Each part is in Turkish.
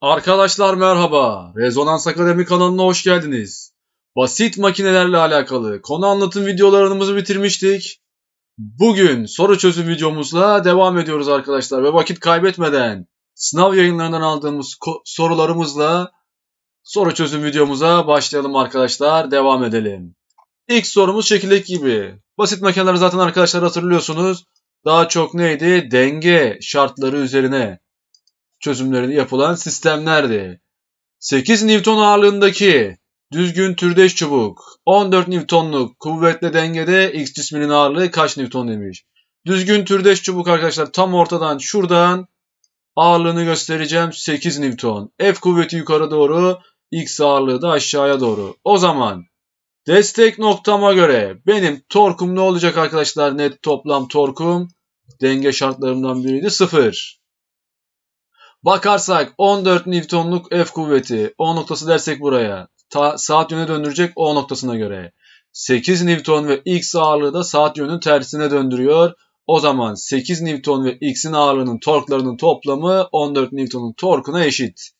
Arkadaşlar merhaba. Rezonans Akademi kanalına hoş geldiniz. Basit makinelerle alakalı konu anlatım videolarımızı bitirmiştik. Bugün soru çözüm videomuzla devam ediyoruz arkadaşlar ve vakit kaybetmeden sınav yayınlarından aldığımız sorularımızla soru çözüm videomuza başlayalım arkadaşlar. Devam edelim. İlk sorumuz şekildeki gibi. Basit makineler zaten arkadaşlar hatırlıyorsunuz. Daha çok neydi? Denge şartları üzerine çözümleri yapılan sistemlerdi. 8 Newton ağırlığındaki düzgün türdeş çubuk 14 Newton'luk kuvvetle dengede X cisminin ağırlığı kaç Newton demiş. Düzgün türdeş çubuk arkadaşlar tam ortadan şuradan ağırlığını göstereceğim 8 Newton. F kuvveti yukarı doğru X ağırlığı da aşağıya doğru. O zaman destek noktama göre benim torkum ne olacak arkadaşlar net toplam torkum denge şartlarından biriydi 0. Bakarsak 14 Newton'luk F kuvveti. O noktası dersek buraya. Ta- saat yöne döndürecek O noktasına göre. 8 Newton ve X ağırlığı da saat yönünün tersine döndürüyor. O zaman 8 Newton ve X'in ağırlığının torklarının toplamı 14 Newton'un torkuna eşit.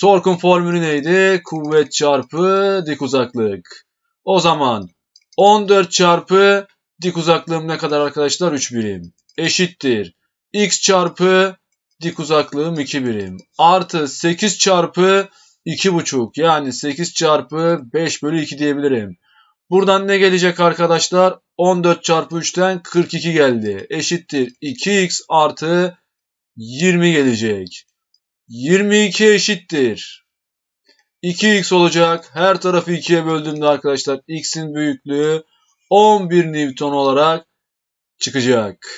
Torkun formülü neydi? Kuvvet çarpı dik uzaklık. O zaman 14 çarpı dik uzaklığım ne kadar arkadaşlar? 3 birim. Eşittir. X çarpı dik uzaklığım 2 birim. Artı 8 çarpı 2,5 yani 8 çarpı 5 bölü 2 diyebilirim. Buradan ne gelecek arkadaşlar? 14 çarpı 3'ten 42 geldi. Eşittir 2x artı 20 gelecek. 22 eşittir. 2x olacak. Her tarafı 2'ye böldüğümde arkadaşlar x'in büyüklüğü 11 Newton olarak çıkacak.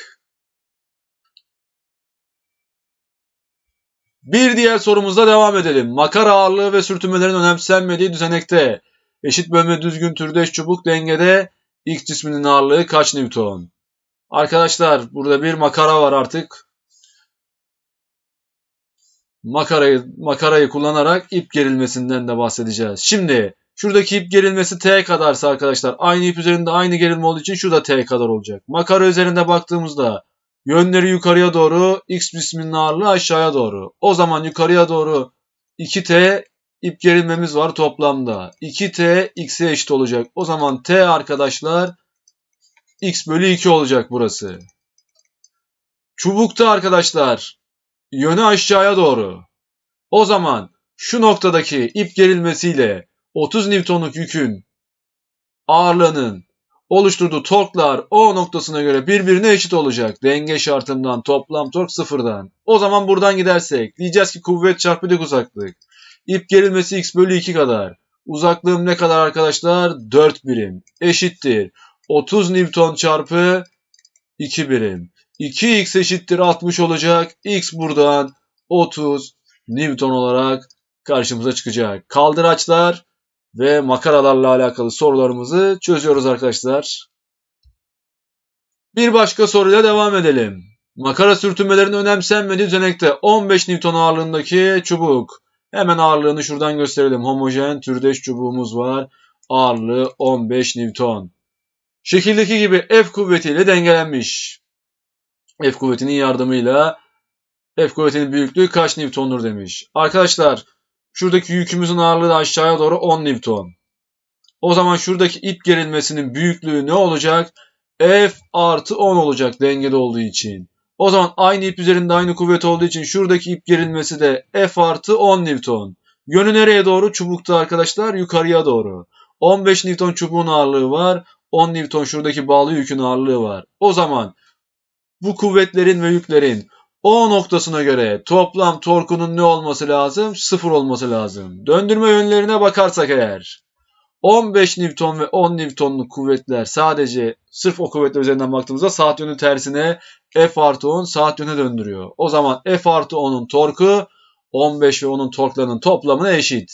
Bir diğer sorumuzda devam edelim. Makara ağırlığı ve sürtünmelerin önemsenmediği düzenekte eşit bölme düzgün türdeş çubuk dengede X cisminin ağırlığı kaç Newton? Arkadaşlar burada bir makara var artık. Makarayı, makarayı kullanarak ip gerilmesinden de bahsedeceğiz. Şimdi şuradaki ip gerilmesi T kadarsa arkadaşlar aynı ip üzerinde aynı gerilme olduğu için şurada T kadar olacak. Makara üzerinde baktığımızda Yönleri yukarıya doğru, x cisminin ağırlığı aşağıya doğru. O zaman yukarıya doğru 2t ip gerilmemiz var toplamda. 2t x'e eşit olacak. O zaman t arkadaşlar x bölü 2 olacak burası. Çubukta arkadaşlar yönü aşağıya doğru. O zaman şu noktadaki ip gerilmesiyle 30 Newton'luk yükün ağırlığının oluşturduğu torklar O noktasına göre birbirine eşit olacak. Denge şartından toplam tork sıfırdan. O zaman buradan gidersek diyeceğiz ki kuvvet çarpı dik uzaklık. İp gerilmesi x bölü 2 kadar. Uzaklığım ne kadar arkadaşlar? 4 birim. Eşittir. 30 Newton çarpı 2 birim. 2x eşittir 60 olacak. X buradan 30 Newton olarak karşımıza çıkacak. Kaldıraçlar ve makaralarla alakalı sorularımızı çözüyoruz arkadaşlar. Bir başka soruyla devam edelim. Makara sürtünmelerinin önemsenmediği düzenekte 15 Newton ağırlığındaki çubuk. Hemen ağırlığını şuradan gösterelim. Homojen türdeş çubuğumuz var. Ağırlığı 15 Newton. Şekildeki gibi F kuvvetiyle dengelenmiş. F kuvvetinin yardımıyla F kuvvetinin büyüklüğü kaç Newton'dur demiş. Arkadaşlar Şuradaki yükümüzün ağırlığı da aşağıya doğru 10 Newton. O zaman şuradaki ip gerilmesinin büyüklüğü ne olacak? F artı 10 olacak dengede olduğu için. O zaman aynı ip üzerinde aynı kuvvet olduğu için şuradaki ip gerilmesi de F artı 10 Newton. Yönü nereye doğru? Çubukta arkadaşlar yukarıya doğru. 15 Newton çubuğun ağırlığı var. 10 Newton şuradaki bağlı yükün ağırlığı var. O zaman bu kuvvetlerin ve yüklerin o noktasına göre toplam torkunun ne olması lazım? Sıfır olması lazım. Döndürme yönlerine bakarsak eğer 15 Newton ve 10 Newton'luk kuvvetler sadece sırf o kuvvetler üzerinden baktığımızda saat yönü tersine F artı 10 saat yöne döndürüyor. O zaman F artı 10'un torku 15 ve 10'un torklarının toplamına eşit.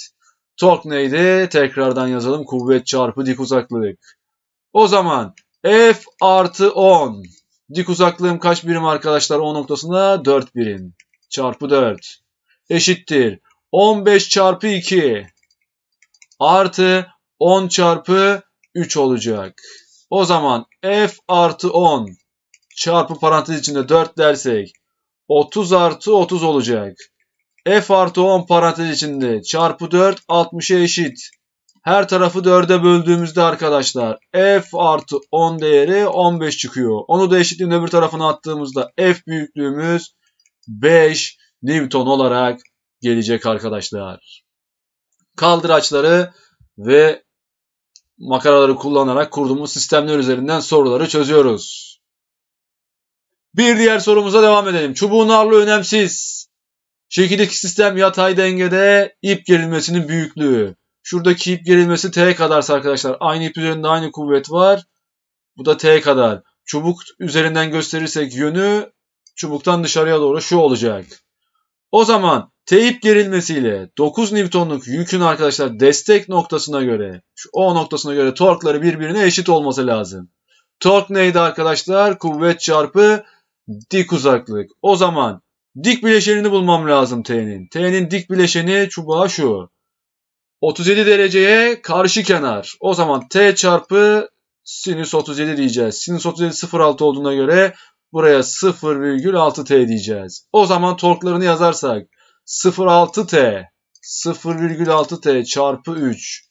Tork neydi? Tekrardan yazalım. Kuvvet çarpı dik uzaklık. O zaman F artı 10 Dik uzaklığım kaç birim arkadaşlar o noktasında? 4 birim. Çarpı 4. Eşittir. 15 çarpı 2 artı 10 çarpı 3 olacak. O zaman F artı 10 çarpı parantez içinde 4 dersek 30 artı 30 olacak. F artı 10 parantez içinde çarpı 4 60'a eşit. Her tarafı 4'e böldüğümüzde arkadaşlar f artı 10 değeri 15 çıkıyor. Onu da eşitliğin öbür tarafına attığımızda f büyüklüğümüz 5 Newton olarak gelecek arkadaşlar. Kaldıraçları ve makaraları kullanarak kurduğumuz sistemler üzerinden soruları çözüyoruz. Bir diğer sorumuza devam edelim. Çubuğun ağırlığı önemsiz. Şekildeki sistem yatay dengede ip gerilmesinin büyüklüğü. Şuradaki ip gerilmesi T kadarsa arkadaşlar aynı ip üzerinde aynı kuvvet var. Bu da T kadar. Çubuk üzerinden gösterirsek yönü çubuktan dışarıya doğru şu olacak. O zaman T ip gerilmesiyle 9 Newton'luk yükün arkadaşlar destek noktasına göre şu O noktasına göre torkları birbirine eşit olması lazım. Tork neydi arkadaşlar? Kuvvet çarpı dik uzaklık. O zaman dik bileşenini bulmam lazım T'nin. T'nin dik bileşeni çubuğa şu. 37 dereceye karşı kenar. O zaman T çarpı sinüs 37 diyeceğiz. Sinüs 37 0,6 olduğuna göre buraya 0,6 T diyeceğiz. O zaman torklarını yazarsak 0,6 T 0,6 T çarpı 3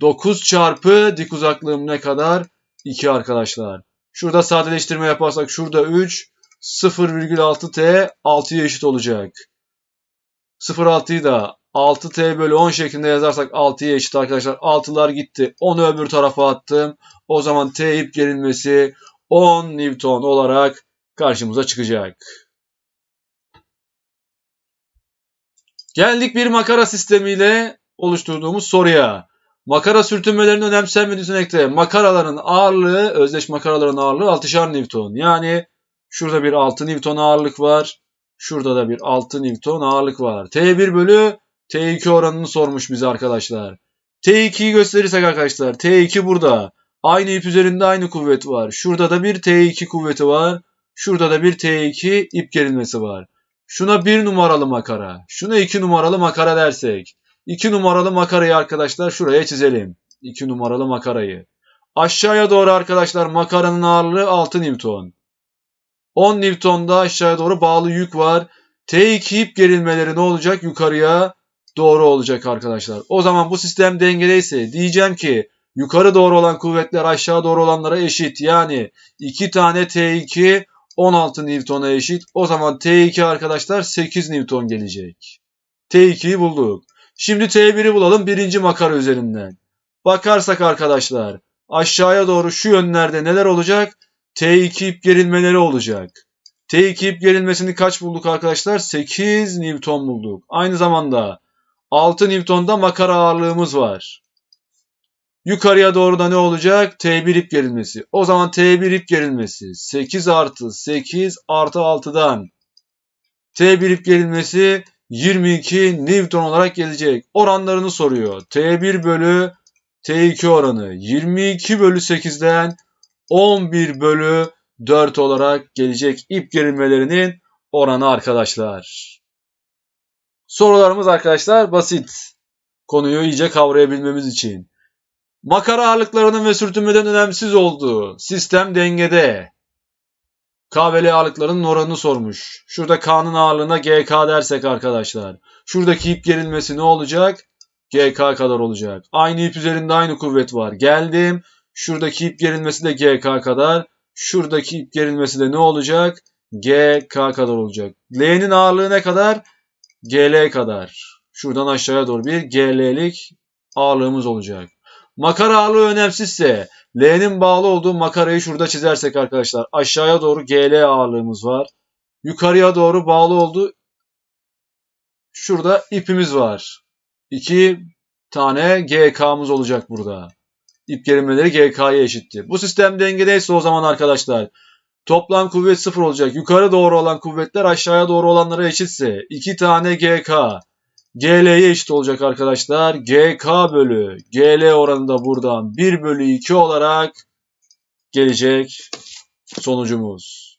9 çarpı dik uzaklığım ne kadar? 2 arkadaşlar. Şurada sadeleştirme yaparsak şurada 3 0,6 T 6'ya eşit olacak. 0,6'yı da 6t bölü 10 şeklinde yazarsak 6'ya eşit arkadaşlar. 6'lar gitti. 10'u öbür tarafa attım. O zaman t ip gerilmesi 10 Newton olarak karşımıza çıkacak. Geldik bir makara sistemiyle oluşturduğumuz soruya. Makara sürtünmelerinin önemsenmediği düzenekte makaraların ağırlığı, özdeş makaraların ağırlığı 6'şar Newton. Yani şurada bir 6 Newton ağırlık var. Şurada da bir 6 Newton ağırlık var. T1 bölü T2 oranını sormuş bize arkadaşlar. T2'yi gösterirsek arkadaşlar T2 burada. Aynı ip üzerinde aynı kuvvet var. Şurada da bir T2 kuvveti var. Şurada da bir T2 ip gerilmesi var. Şuna bir numaralı makara. Şuna iki numaralı makara dersek. 2 numaralı makarayı arkadaşlar şuraya çizelim. 2 numaralı makarayı. Aşağıya doğru arkadaşlar makaranın ağırlığı 6 Newton. 10 Newton'da aşağıya doğru bağlı yük var. T2 ip gerilmeleri ne olacak? Yukarıya doğru olacak arkadaşlar. O zaman bu sistem dengedeyse diyeceğim ki yukarı doğru olan kuvvetler aşağı doğru olanlara eşit. Yani 2 tane T2 16 Newton'a eşit. O zaman T2 arkadaşlar 8 Newton gelecek. T2'yi bulduk. Şimdi T1'i bulalım birinci makara üzerinden. Bakarsak arkadaşlar aşağıya doğru şu yönlerde neler olacak? T2 ip gerilmeleri olacak. T2 ip gerilmesini kaç bulduk arkadaşlar? 8 Newton bulduk. Aynı zamanda 6 Newton'da makara ağırlığımız var. Yukarıya doğru da ne olacak? T1 ip gerilmesi. O zaman T1 ip gerilmesi 8 artı 8 artı 6'dan T1 ip gerilmesi 22 Newton olarak gelecek. Oranlarını soruyor. T1 bölü T2 oranı 22 bölü 8'den 11 bölü 4 olarak gelecek ip gerilmelerinin oranı arkadaşlar. Sorularımız arkadaşlar basit. Konuyu iyice kavrayabilmemiz için. Makara ağırlıklarının ve sürtünmeden önemsiz olduğu sistem dengede. K ve L ağırlıklarının oranını sormuş. Şurada K'nın ağırlığına GK dersek arkadaşlar. Şuradaki ip gerilmesi ne olacak? GK kadar olacak. Aynı ip üzerinde aynı kuvvet var. Geldim. Şuradaki ip gerilmesi de GK kadar. Şuradaki ip gerilmesi de ne olacak? GK kadar olacak. L'nin ağırlığı ne kadar? GL kadar. Şuradan aşağıya doğru bir GL'lik ağırlığımız olacak. Makara ağırlığı önemsizse L'nin bağlı olduğu makarayı şurada çizersek arkadaşlar aşağıya doğru GL ağırlığımız var. Yukarıya doğru bağlı olduğu şurada ipimiz var. İki tane GK'mız olacak burada. İp gerilmeleri GK'ya eşittir. Bu sistem dengedeyse o zaman arkadaşlar Toplam kuvvet sıfır olacak. Yukarı doğru olan kuvvetler aşağıya doğru olanlara eşitse 2 tane GK GL'ye eşit olacak arkadaşlar. GK bölü GL oranı da buradan 1 bölü 2 olarak gelecek sonucumuz.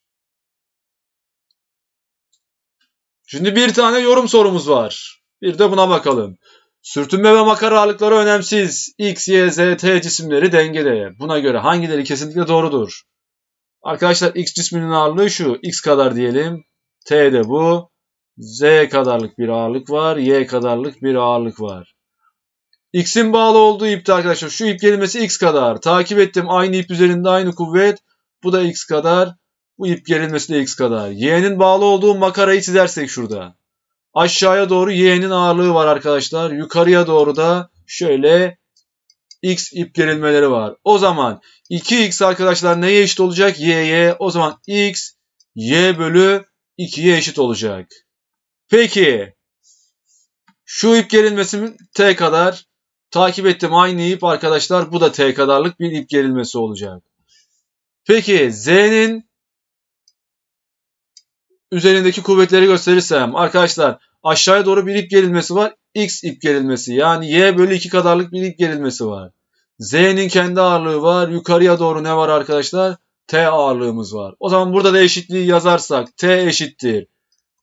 Şimdi bir tane yorum sorumuz var. Bir de buna bakalım. Sürtünme ve makara ağırlıkları önemsiz. X, Y, Z, T cisimleri dengede. Buna göre hangileri kesinlikle doğrudur? Arkadaşlar x cisminin ağırlığı şu. x kadar diyelim. T de bu. Z kadarlık bir ağırlık var. Y kadarlık bir ağırlık var. X'in bağlı olduğu ipte arkadaşlar şu ip gerilmesi x kadar. Takip ettim aynı ip üzerinde aynı kuvvet. Bu da x kadar. Bu ip gerilmesi de x kadar. Y'nin bağlı olduğu makarayı çizersek şurada. Aşağıya doğru y'nin ağırlığı var arkadaşlar. Yukarıya doğru da şöyle x ip gerilmeleri var. O zaman 2x arkadaşlar neye eşit olacak? y'ye. O zaman x y bölü 2'ye eşit olacak. Peki şu ip gerilmesi t kadar. Takip ettim aynı ip arkadaşlar. Bu da t kadarlık bir ip gerilmesi olacak. Peki z'nin üzerindeki kuvvetleri gösterirsem arkadaşlar aşağıya doğru bir ip gerilmesi var. X ip gerilmesi yani Y bölü 2 kadarlık bir ip gerilmesi var. Z'nin kendi ağırlığı var. Yukarıya doğru ne var arkadaşlar? T ağırlığımız var. O zaman burada da eşitliği yazarsak T eşittir.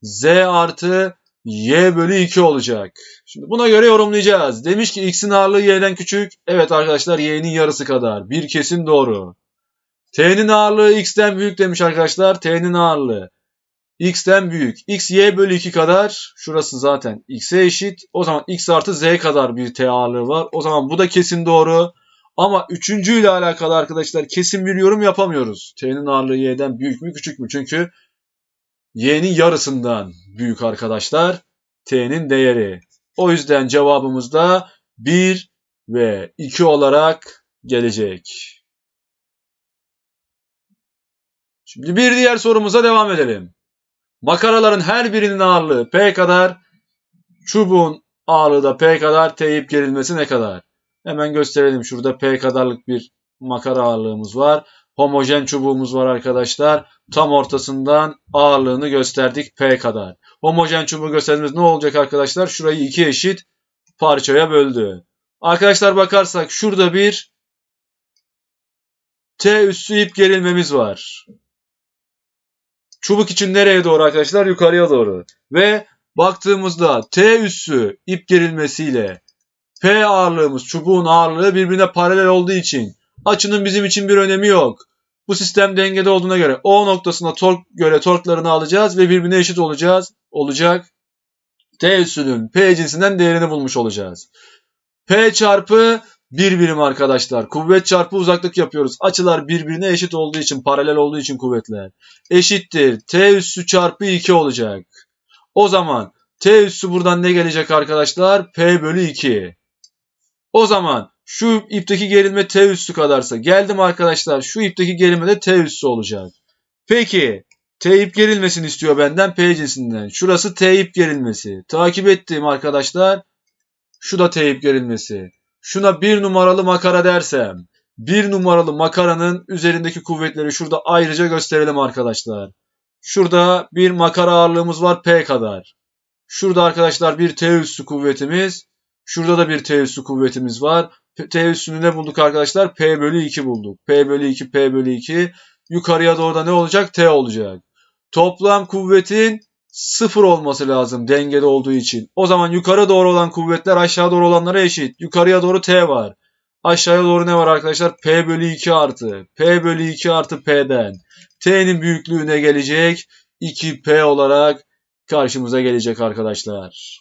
Z artı Y bölü 2 olacak. Şimdi buna göre yorumlayacağız. Demiş ki X'in ağırlığı Y'den küçük. Evet arkadaşlar Y'nin yarısı kadar. Bir kesin doğru. T'nin ağırlığı X'ten büyük demiş arkadaşlar. T'nin ağırlığı x'ten büyük. x y bölü 2 kadar. Şurası zaten x'e eşit. O zaman x artı z kadar bir t ağırlığı var. O zaman bu da kesin doğru. Ama üçüncü ile alakalı arkadaşlar kesin bir yorum yapamıyoruz. T'nin ağırlığı y'den büyük mü küçük mü? Çünkü y'nin yarısından büyük arkadaşlar. T'nin değeri. O yüzden cevabımız da 1 ve 2 olarak gelecek. Şimdi bir diğer sorumuza devam edelim. Makaraların her birinin ağırlığı P kadar. Çubuğun ağırlığı da P kadar. Teyip gerilmesi ne kadar? Hemen gösterelim. Şurada P kadarlık bir makara ağırlığımız var. Homojen çubuğumuz var arkadaşlar. Tam ortasından ağırlığını gösterdik P kadar. Homojen çubuğu gösterdiğimiz ne olacak arkadaşlar? Şurayı iki eşit parçaya böldü. Arkadaşlar bakarsak şurada bir T üssü ip gerilmemiz var. Çubuk için nereye doğru arkadaşlar? Yukarıya doğru. Ve baktığımızda T üssü ip gerilmesiyle P ağırlığımız, çubuğun ağırlığı birbirine paralel olduğu için açının bizim için bir önemi yok. Bu sistem dengede olduğuna göre O noktasına tork göre torklarını alacağız ve birbirine eşit olacağız. Olacak. T üssünün P cinsinden değerini bulmuş olacağız. P çarpı bir birim arkadaşlar. Kuvvet çarpı uzaklık yapıyoruz. Açılar birbirine eşit olduğu için, paralel olduğu için kuvvetler. Eşittir. T üssü çarpı 2 olacak. O zaman T üssü buradan ne gelecek arkadaşlar? P bölü 2. O zaman şu ipteki gerilme T üssü kadarsa geldim arkadaşlar şu ipteki gerilme de T üssü olacak. Peki T ip gerilmesini istiyor benden P cinsinden. Şurası T ip gerilmesi. Takip ettiğim arkadaşlar şu da T ip gerilmesi şuna bir numaralı makara dersem, bir numaralı makaranın üzerindeki kuvvetleri şurada ayrıca gösterelim arkadaşlar. Şurada bir makara ağırlığımız var P kadar. Şurada arkadaşlar bir T üssü kuvvetimiz. Şurada da bir T üssü kuvvetimiz var. T üssünü ne bulduk arkadaşlar? P bölü 2 bulduk. P bölü 2, P bölü 2. Yukarıya doğru da ne olacak? T olacak. Toplam kuvvetin sıfır olması lazım dengede olduğu için. O zaman yukarı doğru olan kuvvetler aşağı doğru olanlara eşit. Yukarıya doğru T var. Aşağıya doğru ne var arkadaşlar? P bölü 2 artı. P bölü 2 artı P'den. T'nin büyüklüğü ne gelecek? 2P olarak karşımıza gelecek arkadaşlar.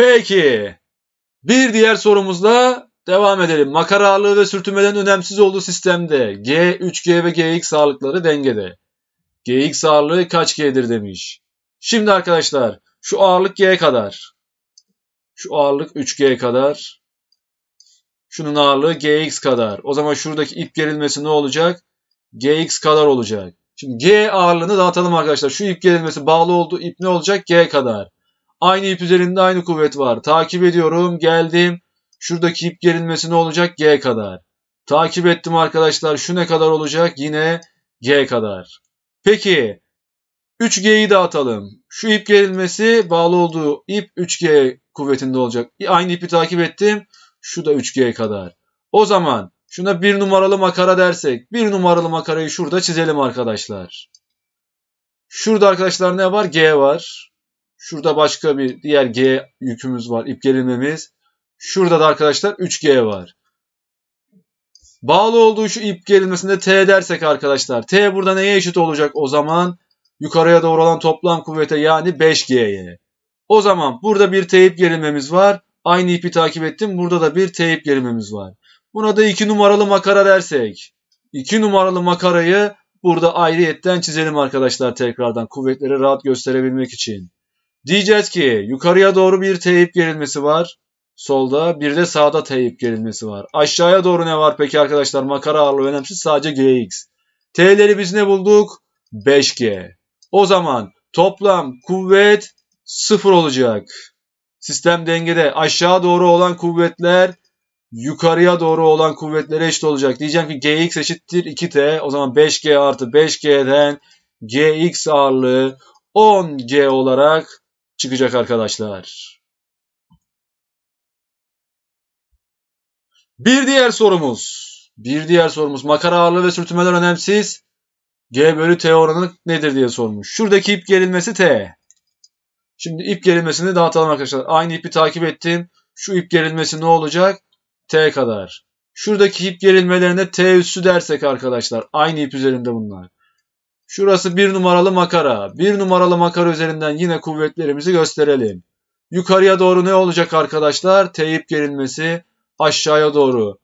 Peki. Bir diğer sorumuzda Devam edelim. Makara ve sürtünmeden önemsiz olduğu sistemde G, 3G ve GX ağırlıkları dengede. GX ağırlığı kaç G'dir demiş. Şimdi arkadaşlar şu ağırlık G kadar. Şu ağırlık 3G kadar. Şunun ağırlığı GX kadar. O zaman şuradaki ip gerilmesi ne olacak? GX kadar olacak. Şimdi G ağırlığını dağıtalım arkadaşlar. Şu ip gerilmesi bağlı olduğu ip ne olacak? G kadar. Aynı ip üzerinde aynı kuvvet var. Takip ediyorum. Geldim. Şuradaki ip gerilmesi ne olacak? G kadar. Takip ettim arkadaşlar. Şu ne kadar olacak? Yine G kadar. Peki 3G'yi dağıtalım. Şu ip gerilmesi bağlı olduğu ip 3G kuvvetinde olacak. Aynı ipi takip ettim. Şu da 3G kadar. O zaman şuna bir numaralı makara dersek. Bir numaralı makarayı şurada çizelim arkadaşlar. Şurada arkadaşlar ne var? G var. Şurada başka bir diğer G yükümüz var. İp gerilmemiz. Şurada da arkadaşlar 3G var. Bağlı olduğu şu ip gerilmesinde T dersek arkadaşlar. T burada neye eşit olacak o zaman? Yukarıya doğru olan toplam kuvvete yani 5G'ye. O zaman burada bir T ip gerilmemiz var. Aynı ipi takip ettim. Burada da bir T ip gerilmemiz var. Buna da 2 numaralı makara dersek. 2 numaralı makarayı burada ayrıyetten çizelim arkadaşlar tekrardan. Kuvvetleri rahat gösterebilmek için. Diyeceğiz ki yukarıya doğru bir T ip gerilmesi var. Solda bir de sağda T ip gerilmesi var. Aşağıya doğru ne var peki arkadaşlar? Makara ağırlığı önemsiz sadece Gx. T'leri biz ne bulduk? 5G. O zaman toplam kuvvet 0 olacak. Sistem dengede aşağı doğru olan kuvvetler yukarıya doğru olan kuvvetlere eşit olacak. Diyeceğim ki Gx eşittir 2T. O zaman 5G artı 5G'den Gx ağırlığı 10G olarak çıkacak arkadaşlar. Bir diğer sorumuz. Bir diğer sorumuz. Makara ağırlığı ve sürtünmeler önemsiz. G bölü T oranı nedir diye sormuş. Şuradaki ip gerilmesi T. Şimdi ip gerilmesini dağıtalım arkadaşlar. Aynı ipi takip ettim. Şu ip gerilmesi ne olacak? T kadar. Şuradaki ip gerilmelerine T üssü dersek arkadaşlar. Aynı ip üzerinde bunlar. Şurası bir numaralı makara. Bir numaralı makara üzerinden yine kuvvetlerimizi gösterelim. Yukarıya doğru ne olacak arkadaşlar? T ip gerilmesi aşağıya doğru.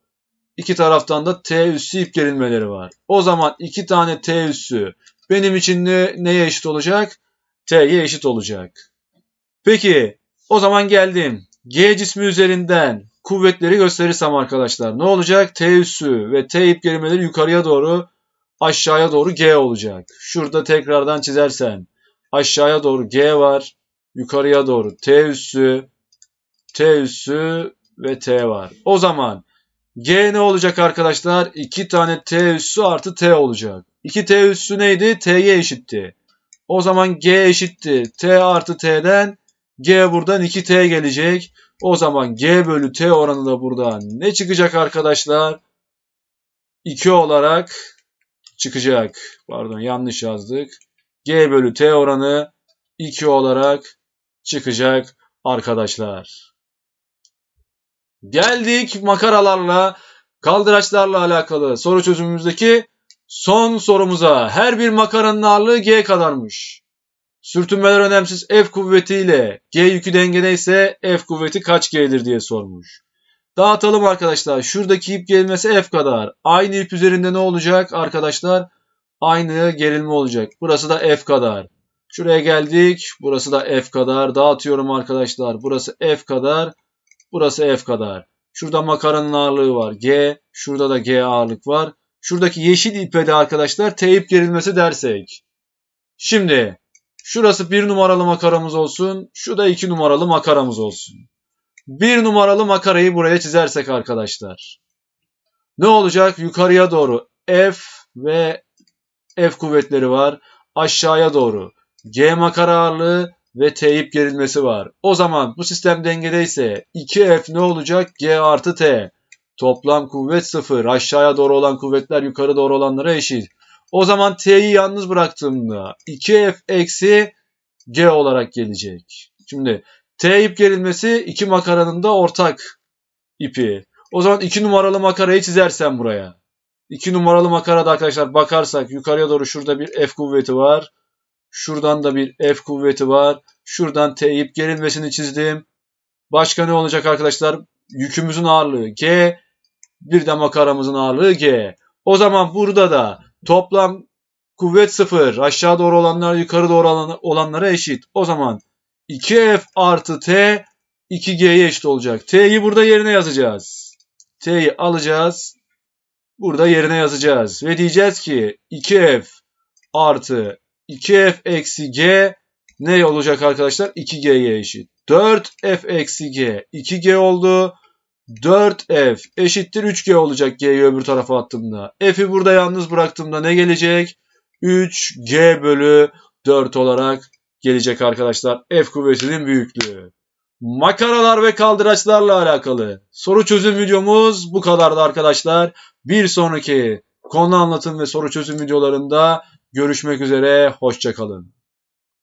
İki taraftan da T üssü ip gerilmeleri var. O zaman iki tane T üssü benim için ne, neye eşit olacak? T'ye eşit olacak. Peki o zaman geldim. G cismi üzerinden kuvvetleri gösterirsem arkadaşlar ne olacak? T üssü ve T ip gerilmeleri yukarıya doğru aşağıya doğru G olacak. Şurada tekrardan çizersem aşağıya doğru G var. Yukarıya doğru T üssü, T üssü ve T var. O zaman G ne olacak arkadaşlar? 2 tane T üssü artı T olacak. 2 T üssü neydi? T'ye eşitti. O zaman G eşittir. T artı T'den G buradan 2T gelecek. O zaman G bölü T oranı da buradan ne çıkacak arkadaşlar? 2 olarak çıkacak. Pardon yanlış yazdık. G bölü T oranı 2 olarak çıkacak arkadaşlar. Geldik makaralarla, kaldıraçlarla alakalı soru çözümümüzdeki son sorumuza. Her bir makaranın ağırlığı G kadarmış. Sürtünmeler önemsiz F kuvvetiyle G yükü dengedeyse F kuvveti kaç G'dir diye sormuş. Dağıtalım arkadaşlar. Şuradaki ip gerilmesi F kadar. Aynı ip üzerinde ne olacak arkadaşlar? Aynı gerilme olacak. Burası da F kadar. Şuraya geldik. Burası da F kadar. Dağıtıyorum arkadaşlar. Burası F kadar. Burası F kadar. Şurada makaranın ağırlığı var. G. Şurada da G ağırlık var. Şuradaki yeşil ipe de arkadaşlar T ip gerilmesi dersek. Şimdi şurası bir numaralı makaramız olsun. Şu da iki numaralı makaramız olsun. Bir numaralı makarayı buraya çizersek arkadaşlar. Ne olacak? Yukarıya doğru F ve F kuvvetleri var. Aşağıya doğru G makara ağırlığı ve T ip gerilmesi var. O zaman bu sistem dengedeyse 2F ne olacak? G artı T. Toplam kuvvet 0. Aşağıya doğru olan kuvvetler yukarı doğru olanlara eşit. O zaman T'yi yalnız bıraktığımda 2F eksi G olarak gelecek. Şimdi T ip gerilmesi iki makaranın da ortak ipi. O zaman 2 numaralı makarayı çizersem buraya. 2 numaralı makarada arkadaşlar bakarsak yukarıya doğru şurada bir F kuvveti var. Şuradan da bir F kuvveti var. Şuradan T ip gerilmesini çizdim. Başka ne olacak arkadaşlar? Yükümüzün ağırlığı G. Bir de makaramızın ağırlığı G. O zaman burada da toplam kuvvet 0. Aşağı doğru olanlar yukarı doğru olanlara eşit. O zaman 2F artı T 2G'ye eşit olacak. T'yi burada yerine yazacağız. T'yi alacağız. Burada yerine yazacağız. Ve diyeceğiz ki 2F artı 2F eksi G ne olacak arkadaşlar? 2G'ye eşit. 4F eksi G 2G oldu. 4F eşittir 3G olacak G'yi öbür tarafa attığımda. F'i burada yalnız bıraktığımda ne gelecek? 3G bölü 4 olarak gelecek arkadaşlar. F kuvvetinin büyüklüğü. Makaralar ve kaldıraçlarla alakalı soru çözüm videomuz bu kadardı arkadaşlar. Bir sonraki konu anlatım ve soru çözüm videolarında görüşmek üzere. Hoşçakalın.